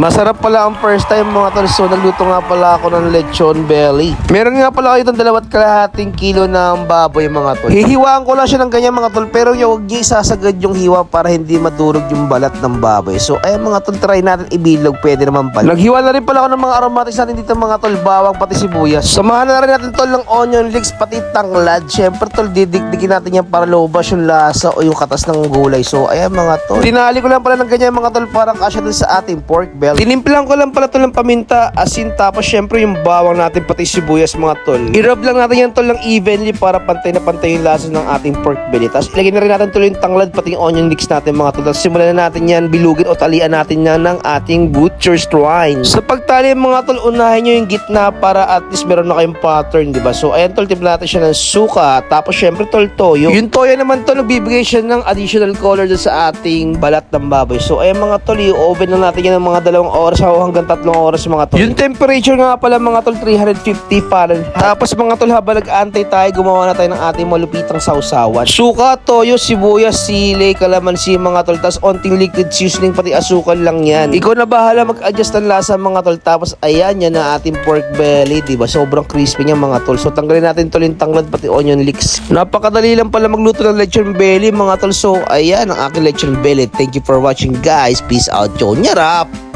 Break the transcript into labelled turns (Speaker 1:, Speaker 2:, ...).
Speaker 1: Masarap pala ang first time mga tol. So nagluto nga pala ako ng lechon belly. Meron nga pala kayo itong dalawat kalahating kilo ng baboy mga tol. Hihiwaan ko lang siya ng ganyan mga tol. Pero yung huwag niyo isasagad yung hiwa para hindi madurog yung balat ng baboy. So ayan mga tol, try natin ibilog. Pwede naman pala. Naghiwa na rin pala ako ng mga aromatics natin dito mga tol. Bawang pati sibuyas. Samahan na rin natin tol ng onion leeks pati tanglad. Siyempre tol, didikdikin natin yan para lumabas yung lasa o yung katas ng gulay. So ayan mga tol. Tinali ko lang pala ng ganyan mga tol para kasya sa ating pork belly. Tinimplang ko lang pala tol ng paminta, asin tapos syempre yung bawang natin pati sibuyas mga tol. I-rub lang natin yan tol ng evenly para pantay na pantay yung lasa ng ating pork belly. Tapos ilagay na rin natin tol yung tanglad pati yung onion leeks natin mga tol. Tapos simulan na natin yan bilugin o talian natin yan ng ating butcher's twine. Sa pagtali mga tol, unahin nyo yung gitna para at least meron na kayong pattern, di ba? So ayan tol, timpla natin siya ng suka. Tapos syempre tol, toyo. Yung toyo naman tol, nagbibigay siya ng additional color sa ating balat ng baboy. So ayan mga tol, i-oven na natin yan ng mga dalawang oras o hanggang tatlong oras mga tol. Yung temperature nga pala mga tol, 350 Fahrenheit. Tapos mga tol, habang nag-antay tayo, gumawa na tayo ng ating malupitang sausawan. Suka, toyo, sibuyas, sili, kalamansi mga tol. Tapos onting liquid seasoning, pati asukal lang yan. Ikaw na bahala mag-adjust ng lasa mga tol. Tapos ayan, yan na ating pork belly, diba? Sobrang crispy niya mga tol. So tanggalin natin tol yung tanglad, pati onion leeks. Napakadali lang pala magluto ng lechon belly mga tol. So ayan, ang aking lechon belly. Thank you for watching guys. Peace out. Chonyarap!